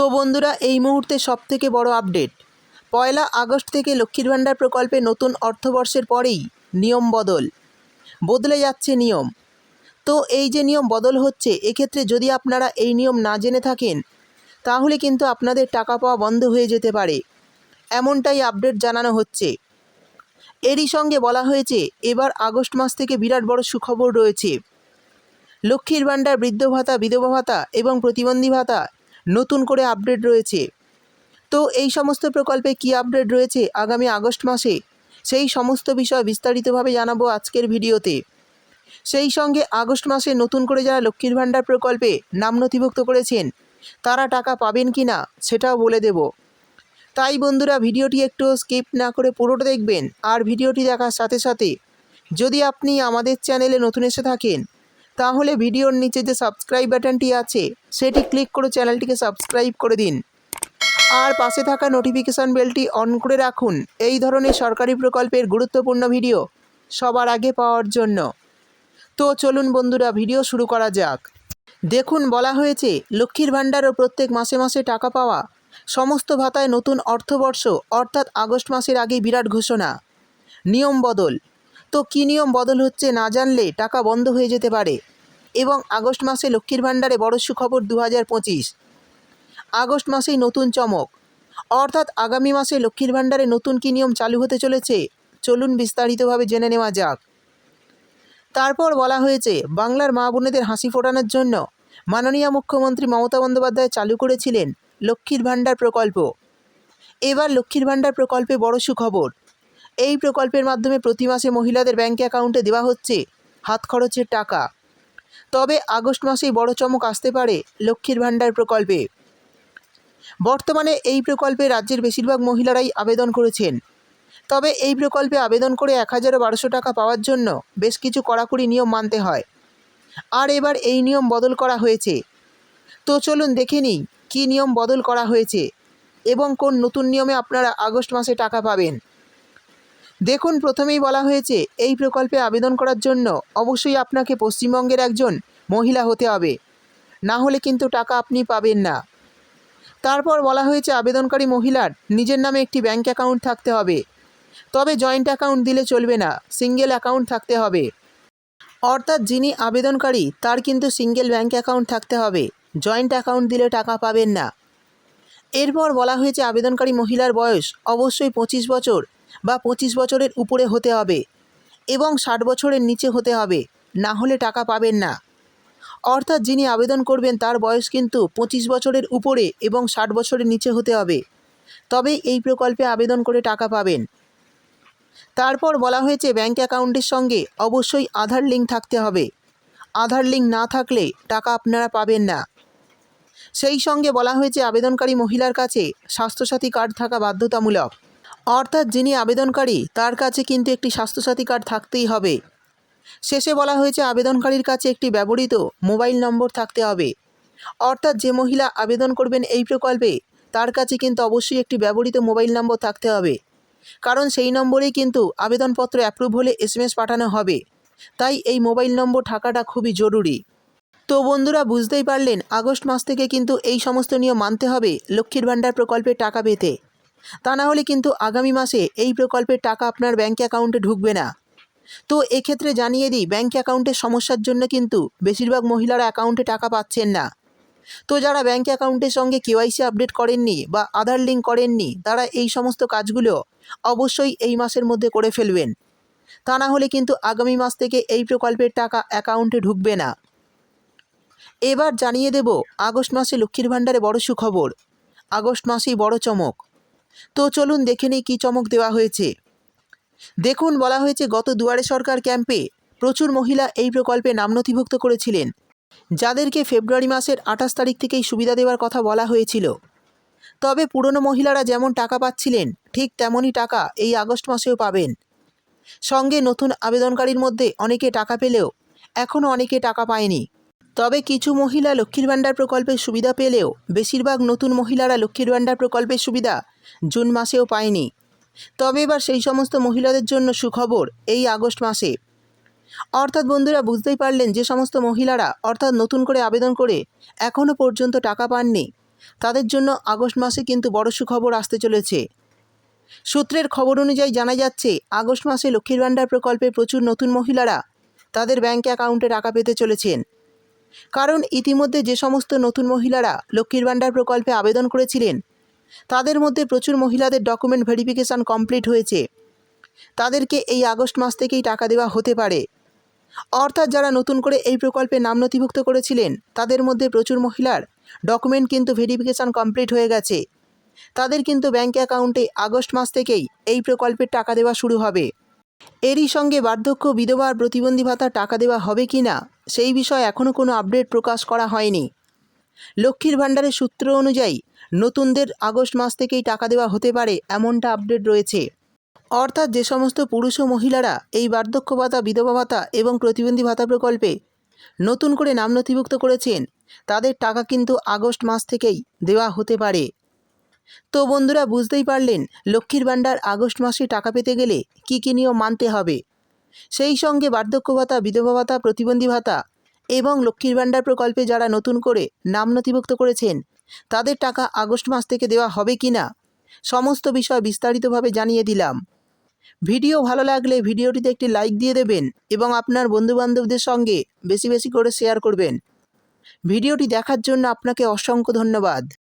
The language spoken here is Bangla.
তো বন্ধুরা, এই মুহূর্তে সবথেকে বড় আপডেট। পয়লা আগস্ট থেকে লক্ষ্মীর ভাণ্ডার প্রকল্পে নতুন অর্থবর্ষের পরেই নিয়ম বদল। বদলে যাচ্ছে নিয়ম। তো এই যে নিয়ম বদল হচ্ছে, এক্ষেত্রে যদি আপনারা এই নিয়ম না জেনে থাকেন, তাহলে কিন্তু আপনাদের টাকা পাওয়া বন্ধ হয়ে যেতে পারে। এমনটাই আপডেট জানানো হচ্ছে। এরই সঙ্গে বলা হয়েছে, এবার আগস্ট মাস থেকে বিরাট বড় সুখবর রয়েছে। লক্ষ্মীর ভাণ্ডার, বৃদ্ধ ভাতা, বিধবা ভাতা এবং প্রতিবন্ধী ভাতা নতুন করে আপডেট রয়েছে। তো এই সমস্ত প্রকল্পে কী আপডেট রয়েছে আগামী আগস্ট মাসে? সেই সমস্ত বিষয় বিস্তারিতভাবে জানাব আজকের ভিডিওতে। সেই সঙ্গে আগস্ট মাসে নতুন করে যারা লক্ষ্মীর ভাণ্ডার প্রকল্পে নাম নথিভুক্ত করেছেন, তারা টাকা পাবেন কি না সেটাও বলে দেব। তাই বন্ধুরা ভিডিওটি একটু স্কিপ না করে পুরোটা দেখবেন, আর ভিডিওটি দেখার সাথে সাথে যদি আপনি আমাদের চ্যানেলে নতুন এসে থাকেন তাহলে ভিডিওর নিচে যে সাবস্ক্রাইব বাটনটি আছে, সেটি ক্লিক করে চ্যানেলটিকে সাবস্ক্রাইব করে দিন। আর পাশে থাকা নোটিফিকেশান বেলটি অন করে রাখুন। এই ধরনের সরকারি প্রকল্পের গুরুত্বপূর্ণ ভিডিও সবার আগে পাওয়ার জন্য। তো চলুন বন্ধুরা, ভিডিও শুরু করা যাক। দেখুন, বলা হয়েছে, লক্ষ্মীর ভাণ্ডার ও প্রত্যেক মাসে মাসে টাকা পাওয়া, সমস্ত ভাতায় নতুন অর্থবর্ষ, অর্থাৎ আগস্ট মাসের আগে বিরাট ঘোষণা। নিয়ম বদল। তো কী নিয়ম বদল হচ্ছে না জানলে টাকা বন্ধ হয়ে যেতে পারে। এবং আগস্ট মাসে লক্ষ্মীর ভাণ্ডারে বড় সুখবর দু হাজার পঁচিশ। আগস্ট মাসেই নতুন চমক। অর্থাৎ আগামী মাসে লক্ষ্মীর ভাণ্ডারে নতুন কী নিয়ম চালু হতে চলেছে, চলুন বিস্তারিতভাবে জেনে নেওয়া যাক। তারপর বলা হয়েছে, বাংলার মা বোনেদের হাসি ফোটানোর জন্য মাননীয় মুখ্যমন্ত্রী মমতা বন্দ্যোপাধ্যায় চালু করেছিলেন লক্ষ্মীর ভাণ্ডার প্রকল্প। এবার লক্ষ্মীর ভাণ্ডার প্রকল্পে বড় সুখবর। এই প্রকল্পের মাধ্যমে প্রতি মাসে মহিলাদের ব্যাঙ্ক অ্যাকাউন্টে দেওয়া হচ্ছে হাত খরচের টাকা। তবে আগস্ট মাসেই বড় চমক আসতে পারে লক্ষ্মীর ভাণ্ডার প্রকল্পে। বর্তমানে এই প্রকল্পে রাজ্যের বেশিরভাগ মহিলারাই আবেদন করেছেন। তবে এই প্রকল্পে আবেদন করে এক হাজার বারোশো টাকা পাওয়ার জন্য বেশ কিছু কড়াকড়ি নিয়ম মানতে হয়। আর এবার এই নিয়ম বদল করা হয়েছে। তো চলুন দেখে নিই কী নিয়ম বদল করা হয়েছে এবং কোন নতুন নিয়মে আপনারা আগস্ট মাসে টাকা পাবেন। দেখুন, প্রথমেই বলা হয়েছে, এই প্রকল্পে আবেদন করার জন্য অবশ্যই আপনাকে পশ্চিমবঙ্গের একজন মহিলা হতে হবে। না হলে কিন্তু টাকা আপনি পাবেন না। তারপর বলা হয়েছে, আবেদনকারী মহিলার নিজের নামে একটি ব্যাঙ্ক অ্যাকাউন্ট থাকতে হবে। তবে জয়েন্ট অ্যাকাউন্ট দিলে চলবে না, সিঙ্গেল অ্যাকাউন্ট থাকতে হবে। অর্থাৎ যিনি আবেদনকারী, তার কিন্তু সিঙ্গেল ব্যাঙ্ক অ্যাকাউন্ট থাকতে হবে। জয়েন্ট অ্যাকাউন্ট দিলে টাকা পাবেন না। এরপর বলা হয়েছে, আবেদনকারী মহিলার বয়স অবশ্যই পঁচিশ বছর। বা পঁচিশ বছরের উপরে হতে হবে এবং ষাট বছরের নিচে হতে হবে, না হলে টাকা পাবেন না। অর্থাৎ যিনি আবেদন করবেন তার বয়স কিন্তু পঁচিশ বছরের উপরে এবং ষাট বছরের নিচে হতে হবে। তবে এই প্রকল্পে আবেদন করে টাকা পাবেন। তারপর বলা হয়েছে ব্যাঙ্ক অ্যাকাউন্টের সঙ্গে অবশ্যই আধার লিঙ্ক থাকতে হবে। আধার লিঙ্ক না থাকলে টাকা আপনারা পাবেন না। সেই সঙ্গে বলা হয়েছে আবেদনকারী মহিলার কাছে স্বাস্থ্যসাথী কার্ড থাকা বাধ্যতামূলক। অর্থাৎ যিনি আবেদনকারী, তার কাছে কিন্তু একটি স্বাস্থ্যসাথী কার্ড থাকতেই হবে। শেষে বলা হয়েছে, আবেদনকারীর কাছে একটি ব্যবহৃত মোবাইল নম্বর থাকতে হবে। অর্থাৎ যে মহিলা আবেদন করবেন এই প্রকল্পে, তার কাছে কিন্তু অবশ্যই একটি ব্যবহৃত মোবাইল নম্বর থাকতে হবে। কারণ সেই নম্বরেই কিন্তু আবেদনপত্র অ্যাপ্রুভ হলে এস এসএমএস পাঠানো হবে। তাই এই মোবাইল নম্বর থাকাটা খুবই জরুরি। তো বন্ধুরা, বুঝতেই পারলেন, আগস্ট মাস থেকে কিন্তু এই সমস্ত নিয়ম মানতে হবে লক্ষ্মীর ভাণ্ডার প্রকল্পের টাকা পেতে। তা না হলে কিন্তু আগামী মাসে এই প্রকল্পের টাকা আপনার ব্যাঙ্ক অ্যাকাউন্টে ঢুকবে না। তো এক্ষেত্রে জানিয়ে দিই ব্যাঙ্ক অ্যাকাউন্টের সমস্যার জন্য কিন্তু বেশিরভাগ মহিলারা অ্যাকাউন্টে টাকা পাচ্ছেন না। তো যারা ব্যাঙ্ক অ্যাকাউন্টের সঙ্গে কেওয়াইসি আপডেট করেননি বা আধার লিঙ্ক করেননি, তারা এই সমস্ত কাজগুলো অবশ্যই এই মাসের মধ্যে করে ফেলবেন। তা না হলে কিন্তু আগামী মাস থেকে এই প্রকল্পের টাকা অ্যাকাউন্টে ঢুকবে না। এবার জানিয়ে দেব, আগস্ট মাসে লক্ষ্মীর ভাণ্ডারে বড় সুখবর। আগস্ট মাসেই বড় চমক। তো চলুন দেখে নিই কী চমক দেওয়া হয়েছে। দেখুন, বলা হয়েছে গত দুয়ারে সরকার ক্যাম্পে প্রচুর মহিলা এই প্রকল্পে নাম নথিভুক্ত করেছিলেন, যাদেরকে ফেব্রুয়ারি মাসের আঠাশ তারিখ থেকেই সুবিধা দেওয়ার কথা বলা হয়েছিল। তবে পুরনো মহিলারা যেমন টাকা পাচ্ছিলেন, ঠিক তেমনই টাকা এই আগস্ট মাসেও পাবেন। সঙ্গে নতুন আবেদনকারীর মধ্যে অনেকে টাকা পেলেও এখনও অনেকে টাকা পায়নি। তবে কিছু মহিলা লক্ষ্মীর ভাণ্ডার প্রকল্পের সুবিধা পেলেও বেশিরভাগ নতুন মহিলারা লক্ষ্মীর ভাণ্ডার প্রকল্পের সুবিধা জুন মাসেও পায়নি। তবে এবার সেই সমস্ত মহিলাদের জন্য সুখবর এই আগস্ট মাসে। অর্থাৎ বন্ধুরা, বুঝতেই পারলেন যে সমস্ত মহিলারা অর্থাৎ নতুন করে আবেদন করে এখনও পর্যন্ত টাকা পাননি। তাদের জন্য আগস্ট মাসে কিন্তু বড় সুখবর আসতে চলেছে। সূত্রের খবর অনুযায়ী জানা যাচ্ছে, আগস্ট মাসে লক্ষ্মীর ভাণ্ডার প্রকল্পে প্রচুর নতুন মহিলারা তাদের ব্যাঙ্ক অ্যাকাউন্টে টাকা পেতে চলেছেন। কারণ ইতিমধ্যে যে সমস্ত নতুন মহিলারা লক্ষ্মীর ভাণ্ডার প্রকল্পে আবেদন করেছিলেন, তাদের মধ্যে প্রচুর মহিলাদের ডকুমেন্ট ভেরিফিকেশান কমপ্লিট হয়েছে। তাদেরকে এই আগস্ট মাস থেকেই টাকা দেওয়া হতে পারে। অর্থাৎ যারা নতুন করে এই প্রকল্পে নাম নথিভুক্ত করেছিলেন, তাদের মধ্যে প্রচুর মহিলার ডকুমেন্ট কিন্তু ভেরিফিকেশান কমপ্লিট হয়ে গেছে। তাদের কিন্তু ব্যাঙ্ক অ্যাকাউন্টে আগস্ট মাস থেকেই এই প্রকল্পের টাকা দেওয়া শুরু হবে। এরই সঙ্গে বার্ধক্য বিধবা আর প্রতিবন্ধী ভাতা টাকা দেওয়া হবে কি না, সেই বিষয়ে এখনও কোনো আপডেট প্রকাশ করা হয়নি। লক্ষ্মীর ভাণ্ডারের সূত্র অনুযায়ী, নতুনদের আগস্ট মাস থেকেই টাকা দেওয়া হতে পারে এমনটা আপডেট রয়েছে। অর্থাৎ যে সমস্ত পুরুষ ও মহিলারা এই বার্ধক্য ভাতা, বিধবা ভাতা এবং প্রতিবন্ধী ভাতা প্রকল্পে নতুন করে নাম নথিভুক্ত করেছেন, তাদের টাকা কিন্তু আগস্ট মাস থেকেই দেওয়া হতে পারে। তো বন্ধুরা বুঝতেই পারলেন, লক্ষ্মীর ভাণ্ডার আগস্ট মাসে টাকা পেতে গেলে কী কী নিয়ম মানতে হবে। সেই সঙ্গে বার্ধক্য ভাতা, বিধবা ভাতা, প্রতিবন্ধী ভাতা এবং লক্ষ্মীর ভাণ্ডার প্রকল্পে যারা নতুন করে নাম নথিভুক্ত করেছেন, তাদের টাকা আগস্ট মাস থেকে দেওয়া হবে কি না, সমস্ত বিষয় বিস্তারিতভাবে জানিয়ে দিলাম। ভিডিও ভালো লাগলে ভিডিওটিতে একটি লাইক দিয়ে দেবেন এবং আপনার বন্ধুবান্ধবদের সঙ্গে বেশি বেশি করে শেয়ার করবেন। ভিডিওটি দেখার জন্য আপনাকে অসংখ্য ধন্যবাদ।